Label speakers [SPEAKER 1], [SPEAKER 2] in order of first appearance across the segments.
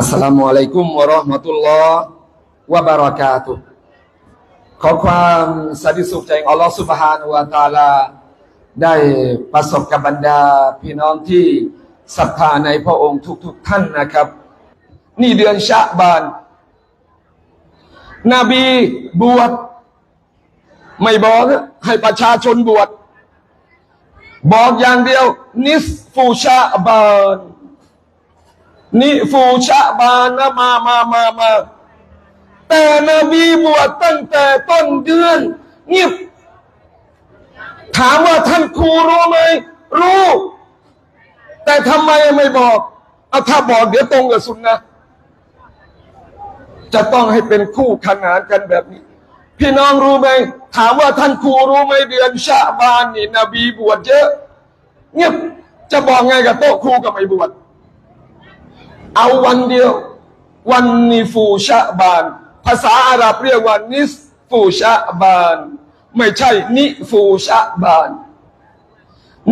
[SPEAKER 1] อัสสลามุอะลัยกุมวะเราะห์มะตุลลอฮ์วะบะเราะกาตุฮ์ขอความสันติสุขจากอัลลอฮ์ซุบฮานะฮูวะตะอาลา ได้ประสบกับบรรดา พี่น้องที่ศรัทธาในพระองค์ทุก ๆ ท่านนะครับ นี่เดือนชะบาน นบีบวชไม่บอกให้ประชาชนบวชบอกอย่างเดียว นิสฟูชะบาน นิฟูชะบานนะมามามามาแต่นบีบวชตั้งแต่ต้นเดือนเงียบถามว่าท่านครูรู้ไหมรู้ แต่ทำไมไม่บอกเอาถ้าบอกเดี๋ยวตรงกับสุนนะจะต้องให้เป็นคู่ขนานกันแบบนี้ พี่น้องรู้ไหมถามว่าท่านครูรู้ไหมเดือนชะบานนี่นบีบวชเยอะ เงียบจะบอกไงกับโต๊ะครูกับไม่บวช เอาวันเดียว วันนิฟูชะบาน ภาษาอาหรับเรียกว่านิสฟูชะบาน ไม่ใช่นิฟูชะบาน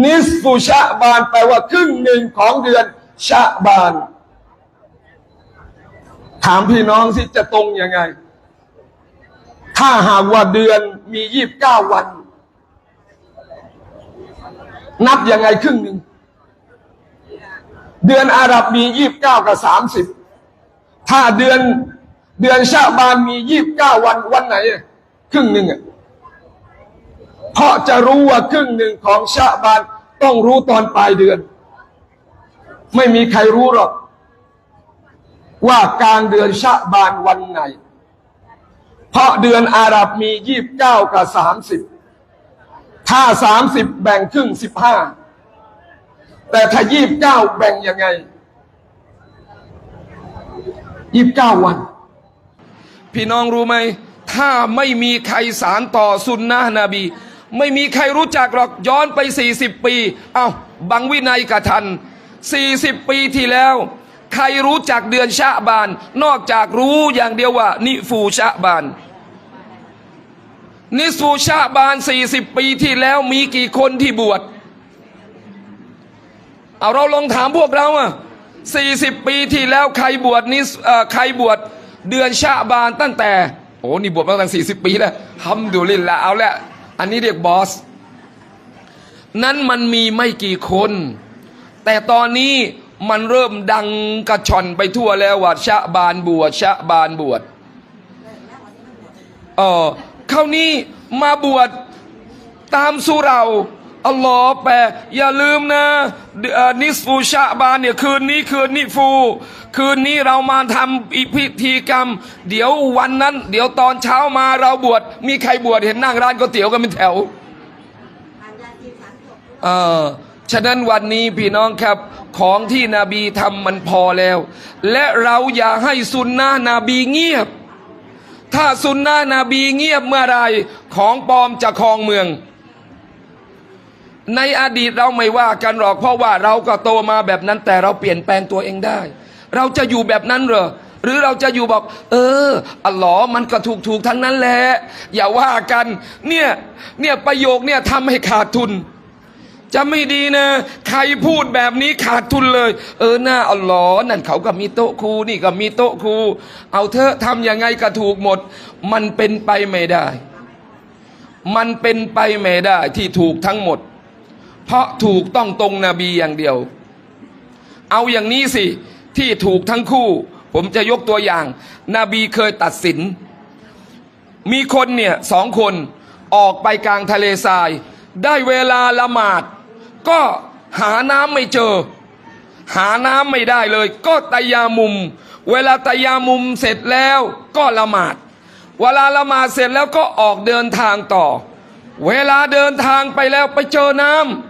[SPEAKER 1] นิสฟูชะบานแปลว่าครึ่งหนึ่งของเดือนชะบาน ถามพี่น้องสิจะตรงยังไง ถ้าหากว่าเดือนมียี่บเก้าวัน นับยังไงครึ่งหนึ่ง เดือนอาหรับมียี่บเก้ากับสามสิบถ้าเดือนเดือนชาบานมียี่บเก้าวันวันไหน ครึ่งหนึ่งอะเพราะจะรู้ว่าครึ่งหนึ่งของชาบานต้องรู้ตอนปลายเดือน ไม่มีใครรู้หรอก ว่ากลางเดือนชาบานวันไหน เพราะเดือนอาหรับมียี่บเก้ากับสามสิบถ้าสามสิบแบ่งครึ่งสิบห้า แต่ถ้ายีบเก้าแบ่งยังไงยีบเก้าวัน พี่น้องรู้ไหม ถ้าไม่มีใครสารต่อสุนนะนบี ไม่มีใครรู้จักหรอกย้อนไปสี่สิบปี เอา้าบังวินัยกะทันสี่สิบปีที่แล้ว ใครรู้จักเดือนชะบาน นอกจากรู้อย่างเดียวว่า นิฟูชะบานนิฟูชะบานสี่สิบปีที่แล้วมีกี่คนที่บวช เอาเราลองถามพวกเราอะสี่สิบปีที่แล้วใครบวชนิสเออใครบวชเดือนชะบานตั้งแต่โอ้นี่บวชมาตั้งสี่สิบปีแล้วฮัมดุลิลละเอาละอันนี้เรียกบอส นั้นมันมีไม่กี่คน แต่ตอนนี้มันเริ่มดังกระชอนไปทั่วแล้วว่าชะบานบวชชะบานบวชเออครานี้มาบวชตามสุเรา อัลลอฮ์แปลอย่าลืมนะนิสฟูชะบานเนี่ยคืนนี้คืนนิฟู คืนนี้เรามาทำอีพิธีกรรม เดี๋ยววันนั้น เดี๋ยวตอนเช้ามาเราบวชมีใครบวชเห็นนั่งร้านก๋วยเตี๋ยวกันเป็นแถวเออฉะนั้นวันนี้พี่น้องครับของที่นบีทำมันพอแล้ว และเราอย่าให้สุนนะนบีเงียบ ถ้าสุนนะนบีเงียบเมื่อไรของปลอมจะครองเมือง ในอดีตเราไม่ว่ากันหรอกเพราะว่าเราก็โตมาแบบนั้นแต่เราเปลี่ยนแปลงตัวเองได้ เราจะอยู่แบบนั้นเหรอหรือเราจะอยู่บอก เอออัลลอฮ์มันก็ถูกถูกทั้งนั้นแหละอย่าว่ากัน เนี่ยเนี่ยประโยคเนี่ยทำให้ขาดทุน จะไม่ดีนะ ใครพูดแบบนี้ขาดทุนเลย เออหน้าอัลลอฮ์นั่นเขาก็มีโต๊ะครูนี่ก็มีโต๊ะครูเอาเถอะทำยังไงก็ถูกหมด มันเป็นไปไม่ได้ มันเป็นไปไม่ได้ที่ถูกทั้งหมด เพราะถูกต้องตรงนบีอย่างเดียว เอาอย่างนี้สิที่ถูกทั้งคู่ ผมจะยกตัวอย่าง นบีเคยตัดสิน มีคนเนี่ยสองคนออกไปกลางทะเลทราย ได้เวลาละหมาด ก็หาน้ำไม่เจอ หาน้ำไม่ได้เลย ก็ตะยามุม เวลาตะยามุมเสร็จแล้วก็ละหมาด เวลาละหมาดเสร็จแล้วก็ออกเดินทางต่อ เวลาเดินทางไปแล้วไปเจอน้ำ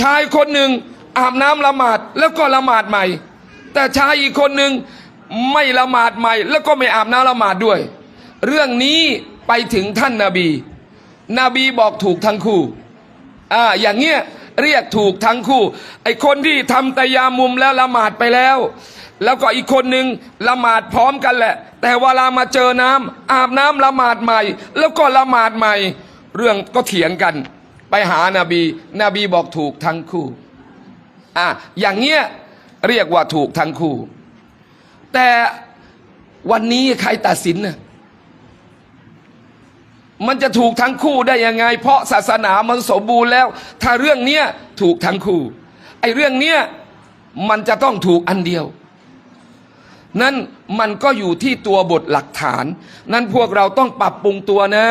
[SPEAKER 1] ชายคนหนึ่งอาบน้ำละหมาดแล้วก็ละหมาดใหม่ แต่ชายอีกคนหนึ่งไม่ละหมาดใหม่ แล้วก็ไม่อาบน้ำละหมาดด้วย เรื่องนี้ไปถึงท่านนาบี นบีบอกถูกทั้งคู่อ่าอย่างเงี้ยเรียกถูกทั้งคู่ ไอคนที่ทำตยามุมแล้วละหมาดไปแล้ว แล้วก็อีกคนหนึ่งละหมาดพร้อมกันแหละ แต่เวลามาเจอน้ำอาบน้ำละหมาดใหม่ แล้วก็ละหมาดใหม่ เรื่องก็เถียงกัน ไปหานาบี นบีบอกถูกทั้งคู่อะอย่างเงี้ยเรียกว่าถูกทั้งคู่ แต่วันนี้ใครตัดสินน่ะมันจะถูกทั้งคู่ได้ยังไง เพราะศาสนามันสมบูรณ์แล้ว ถ้าเรื่องเนี้ยถูกทั้งคู่ ไอ้เรื่องเนี้ยมันจะต้องถูกอันเดียว นั่นมันก็อยู่ที่ตัวบทหลักฐาน นั่นพวกเราต้องปรับปรุงตัวนะ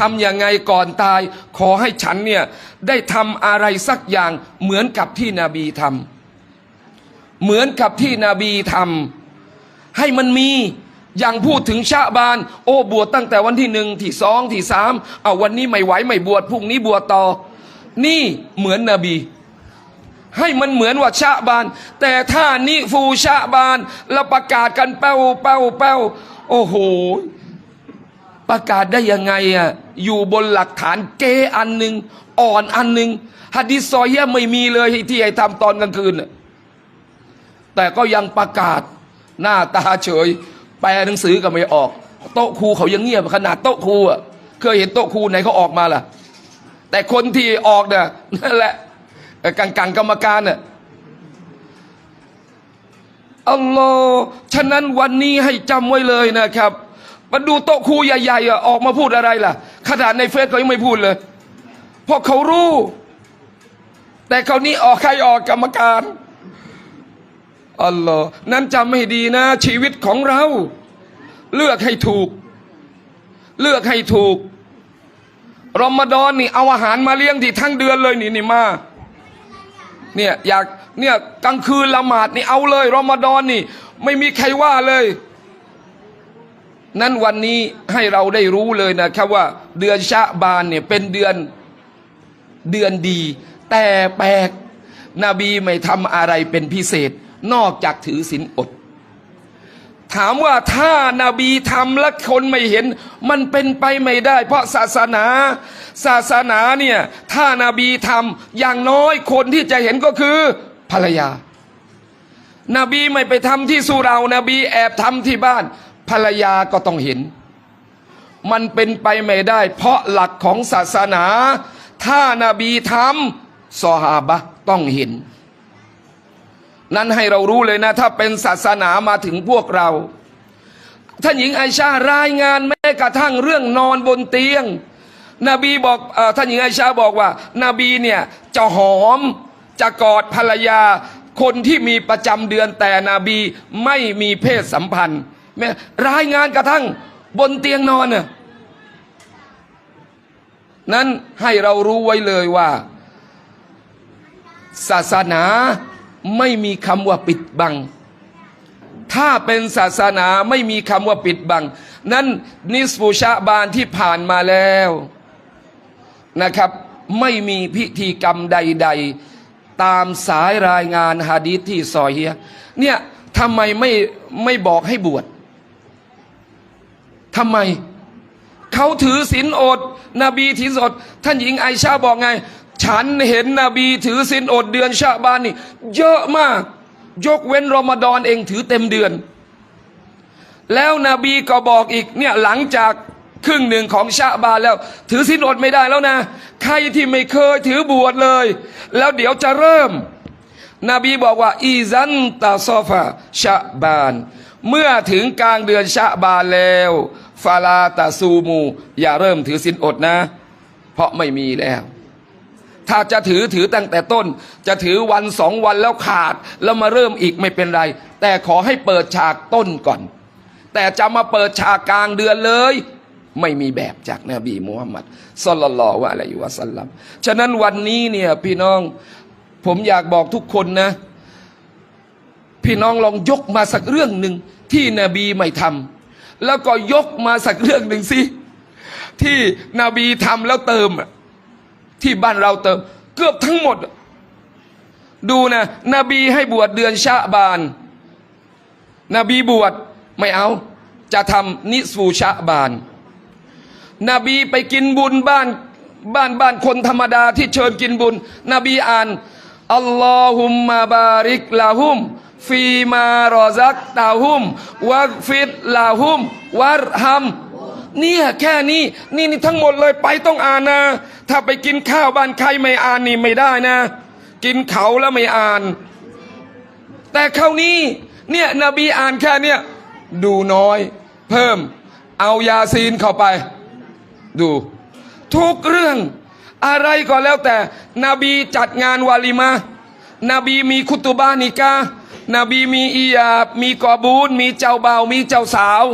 [SPEAKER 1] ทำยังไงก่อนตาย ขอให้ฉันเนี่ยได้ทำอะไรสักอย่างเหมือนกับที่นบีทำเหมือนกับที่นบีทำให้มันมีอย่างพูดถึงชาบาน โอ้บวชตั้งแต่วันที่หนึ่งที่สองที่สามเอาวันนี้ไม่ไหวไม่บวชพรุ่งนี้บวชต่อ นี่เหมือนนบี ให้มันเหมือนว่าชาบาน แต่ถ้านิฟูชาบานแล้วประกาศกันเป้าเป้าเป้าโอ้โห ประกาศได้ยังไงอะอยู่บนหลักฐานเกอันหนึ่งอ่อนอันหนึ่งฮัดดิซอยยะไม่มีเลยที่ให้ทำตอนกลางคืน แต่ก็ยังประกาศหน้าตาเฉย แปลหนังสือก็ไม่ออก โต๊ะครูเขายังเงียบขนาดโต๊ะครูอะเคยเห็นโต๊ะครูไหนเขาออกมาล่ะ แต่คนที่ออกเนี่ยนั่นแหละกังกังกรรมการน่ะอัลลอฮ์ฉะนั้นวันนี้ให้จำไว้เลยนะครับ มาดูโต๊ะครูใหญ่ๆออกมาพูดอะไรล่ะ ขนาดในเฟซเขายังไม่พูดเลย เพราะเขารู้ แต่เขาวนี้ออกใครออกกรรมการอัลลอฮ์นั้นจำให้ดีนะ ชีวิตของเรา เลือกให้ถูก เลือกให้ถูกรอมฎอนนี่เอาอาหารมาเลี้ยงที่ทั้งเดือนเลยนี่นี่มาเนี่ยอยากเนี่ยกลางคืนละหมาดนี่เอาเลยรอมฎอนนี่ ไม่มีใครว่าเลย นั้นวันนี้ให้เราได้รู้เลยนะครับว่า เดือนชะบานเนี่ยเป็นเดือนเดือนดี แต่แปลกนบีไม่ทำอะไรเป็นพิเศษ นอกจากถือศีลอด ถามว่าถ้านาบีทำแล้วคนไม่เห็น มันเป็นไปไม่ได้ เพราะศาสนา ศาสนาเนี่ยถ้านาบีทำอย่างน้อยคนที่จะเห็นก็คือภรรยานาบีไม่ไปทำที่สุเรานาบีแอบทำที่บ้าน ภรรยาก็ต้องเห็น มันเป็นไปไม่ได้ เพราะหลักของศาสนา ถ้านาบีทำซอฮาบะต้องเห็น นั้นให้เรารู้เลยนะ ถ้าเป็นศาสนามาถึงพวกเราท่านหญิงไอชารายงานแม้กระทั่งเรื่องนอนบนเตียง นบีบอกอท่านหญิงไอชาบอกว่า นาบีเนี่ยจะหอมจะกอดภรรยาคนที่มีประจำเดือนแต่นบีไม่มีเพศสัมพันธ์ รายงานกระทั่งบนเตียงนอนน่ะนั้นให้เรารู้ไว้เลยว่า ศาสนาไม่มีคำว่าปิดบัง ถ้าเป็นศาสนาไม่มีคำว่าปิดบัง นั้นนิสฟูชาบานที่ผ่านมาแล้วนะครับ ไม่มีพิธีกรรมใด ๆ ตามสายรายงานฮะดีษที่ซอยเฮียเนี่ยทำไมไม่ไม่บอกให้บวช ทำไม เขาถือศีลอด นบีถือศีลอด ท่านหญิงไอชาบอกไง ฉันเห็นนบีถือศีลอดเดือนชาบานนี่ เยอะมาก ยกเว้นรอมฎอนเองถือเต็มเดือน แล้วนบีก็บอกอีกเนี่ยหลังจากครึ่งหนึ่งของชาบานแล้ว ถือศีลอดไม่ได้แล้วนะ ใครที่ไม่เคยถือบวชเลย แล้วเดี๋ยวจะเริ่ม นบีบอกว่า อีซันตาซอฟาชะบาน เมื่อถึงกลางเดือนชะบานแล้วฟาลาตาซูมู อย่าเริ่มถือสินอดนะ เพราะไม่มีแล้ว ถ้าจะถือถือตั้งแต่ต้น จะถือวันสองวันแล้วขาด แล้วมาเริ่มอีกไม่เป็นไร แต่ขอให้เปิดฉากต้นก่อน แต่จะมาเปิดฉากกลางเดือนเลย ไม่มีแบบจากนบีมุฮัมมัดสลลัลลอฮุอะลัยฮิวะสัลลัมฉะนั้นวันนี้เนี่ยพี่น้องผมอยากบอกทุกคนนะ พี่น้องลองยกมาสักเรื่องหนึ่งที่นบีไม่ทำแล้วก็ยกมาสักเรื่องหนึ่งสิที่นบีทำแล้วเติม ที่บ้านเราเติม เกือบทั้งหมด ดูนะนบีให้บวชเดือนชาบาน นบีบวชไม่เอา จะทำนิสฟูชาบาน นบีไปกินบุญบ้านบ้านบ้านคนธรรมดาที่เชิญกินบุญ นบีอ่านอัลลอฮุมมาบาริกลาหุม ฟีมารอซักตาหุมวักฟิดลาหุมวัรฮัมเนี่ยแค่นี้นี่นี่ทั้งหมดเลยไปต้องอ่านนะ ถ้าไปกินข้าวบ้านใครไม่อ่านนี่ไม่ได้นะ กินเขาแล้วไม่อ่าน แต่คราวนี้เนี่ยนบีอ่านแค่เนี่ยดูน้อย เพิ่ม เอายาซีนเข้าไป ดู ทุกเรื่อง อะไรก็แล้วแต่ นบีจัดงานวาลิมานบีมีคุตุบานิกา นบีมีอียาบ มีกอบูนมีเจ้าเบามีเจ้าสาว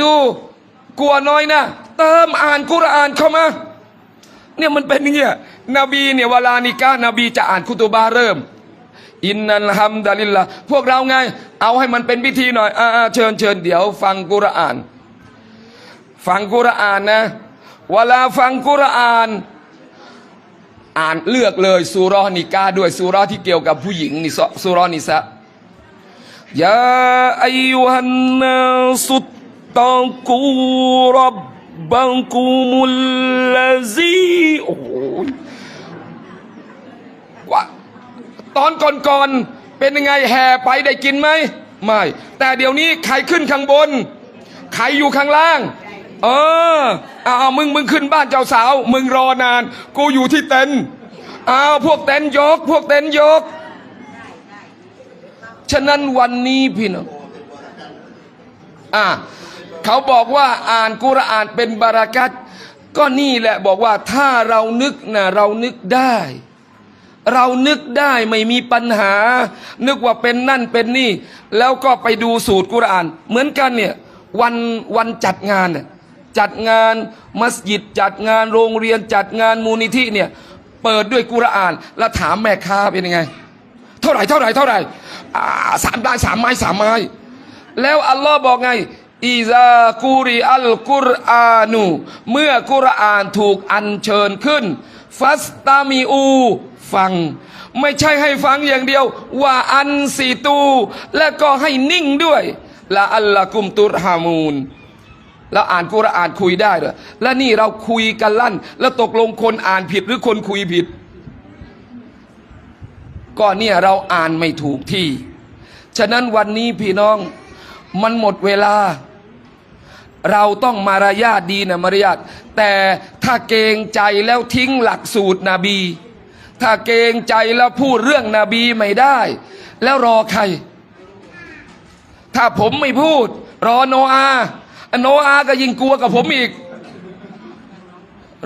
[SPEAKER 1] ดูกลัวน้อยนะเติมอ่านกุรอานเข้ามาเนี่ยมันเป็นอย่างเงี้ยนบีเนี่ยเวลานิกานบีจะอ่านคุตุบาเริ่ม อินนัลฮัมดาลิลละพวกเราไง เอาให้มันเป็นพิธีหน่อยอ่าเชิญเชิญเดี๋ยว ฟังกุรอาน ฟังกุรอานนะเวลาฟังกุรอาน อ่านเลือกเลยสุรอนิกาด้วยสุรอที่เกี่ยวกับผู้หญิงนี่สุรอนิสะยาอายุฮันนาสุตตะกูรับบังกุมุลลาซีโอ้ว่าตอนก่อนๆเป็นยังไงแห่ไปได้กินไหมไม่ แต่เดี๋ยวนี้ใครขึ้นข้างบน ใครอยู่ข้างล่าง เออเอาเอามึงมึงขึ้นบ้านเจ้าสาว มึงรอนาน กูอยู่ที่เต็นท์เอาพวกเต็นท์ยก พวกเต็นท์ยก ฉะนั้นวันนี้พี่น้องอ่าเขาบอกว่าอ่านกุรอานเป็นบารากัตก็นี่แหละบอกว่าถ้าเรานึกนะเรานึกได้ เรานึกได้ไม่มีปัญหา นึกว่าเป็นนั่นเป็นนี่ แล้วก็ไปดูสูตรกุรอาน เหมือนกันเนี่ยวันวันจัดงานเนี่ย จัดงานมัสยิดจัดงานโรงเรียนจัดงานมูลนิธิเนี่ยเปิดด้วยกุรอาน แล้วถามแม่ค้าเป็นยังไง เท่าไหร่เท่าไหร่เท่าไหร่สามได้สามไม้สามไม้ แล้วอัลลอฮ์บอกไงอีซากูริอัลกุรอานู เมื่อกุรอานถูกอัญเชิญขึ้น ฟัสตามีอู ฟัง ไม่ใช่ให้ฟังอย่างเดียว ว่าอันสีตู และก็ให้นิ่งด้วยละอัลละกุมตุรฮามูน แล้วอ่านกุรอานคุยได้เหรอและนี่เราคุยกันลั่น แล้วตกลงคนอ่านผิดหรือคนคุยผิด ก็เนี่ยเราอ่านไม่ถูกที่ ฉะนั้นวันนี้พี่น้องมันหมดเวลา เราต้องมารยาทดีนะมารยาทแต่ถ้าเกงใจแล้วทิ้งหลักสูตรนบี ถ้าเกงใจแล้วพูดเรื่องนบีไม่ได้ แล้วรอใคร ถ้าผมไม่พูด รอโนอาห์ โนอาก็ยิ่งกลัวกับผมอีก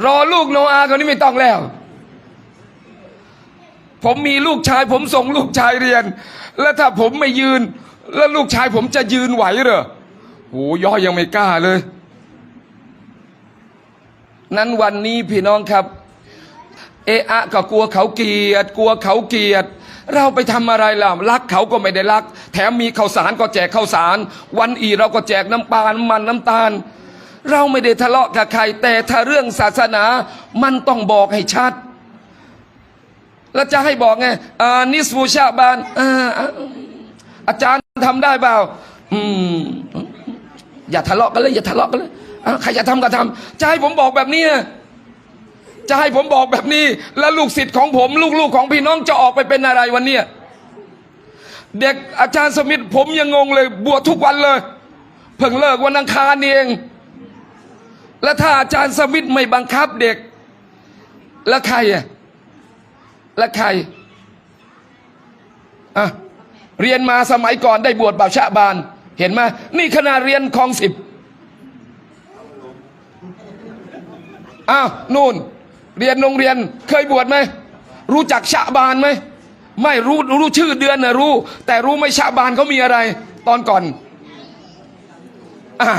[SPEAKER 1] รอลูกโนอาคนนี้ไม่ต้องแล้ว ผมมีลูกชาย ผมส่งลูกชายเรียน แล้วถ้าผมไม่ยืน แล้วลูกชายผมจะยืนไหวเหรอโหย่อยังไม่กล้าเลย นั้นวันนี้พี่น้องครับ เอะอะก็กลัวเขาเกียด กลัวเขาเกียด เราไปทำอะไรล่ะรักเขาก็ไม่ได้รัก แถมมีข้าวสารก็แจกข้าวสาร วันอีเราก็แจกน้ำปลาน้ำมันน้ำตาล เราไม่ได้ทะเลาะกับใคร แต่ถ้าเรื่องศาสนามันต้องบอกให้ชัด แล้วจะให้บอกไงนิสฟูชาบานอาอาจารย์ทำได้เปล่า อืมอย่าทะเลาะกันเลยอย่าทะเลาะกันเลยใครจะทำก็ทำจะให้ผมบอกแบบนี้ จะให้ผมบอกแบบนี้ แล้วลูกศิษย์ของผม ลูกๆของพี่น้องจะออกไปเป็นอะไรวันเนี้ยเด็กอาจารย์สมิธผมยังงงเลย บวชทุกวันเลย เพิ่งเลิกวันอังคารเอง แล้วถ้าอาจารย์สมิธไม่บังคับเด็ก แล้วใครอะและใครอะเรียนมาสมัยก่อนได้บวชบ่าวชะบาน เห็นไหมนี่ขนาดเรียนคลองสิบอ้าวนู่น เรียนโรงเรียนเคยบวชไหม รู้จักชะบานไหม ไม่รู้รู้ชื่อเดือนนะรู้ แต่รู้ไหมชะบานเขามีอะไร ตอนก่อนอ่า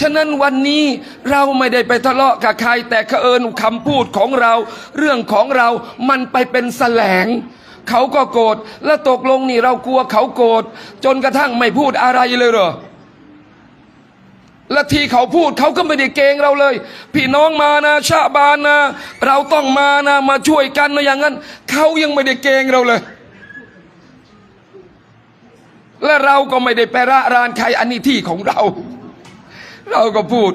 [SPEAKER 1] ฉะนั้นวันนี้เราไม่ได้ไปทะเลาะกับใคร แต่เผอิญคำพูดของเรา เรื่องของเรามันไปเป็นแสลง เขาก็โกรธแล้วตกลงนี่เรากลัวเขาโกรธจนกระทั่งไม่พูดอะไรเลยเหรอ และที่เขาพูดเขาก็ไม่ได้เกงเราเลย พี่น้องมานะชาบานนะ เราต้องมานะมาช่วยกันนะอย่างนั้นเขายังไม่ได้เกงเราเลย และเราก็ไม่ได้ไประรานใครอันนี้ที่ของเรา เราก็พูด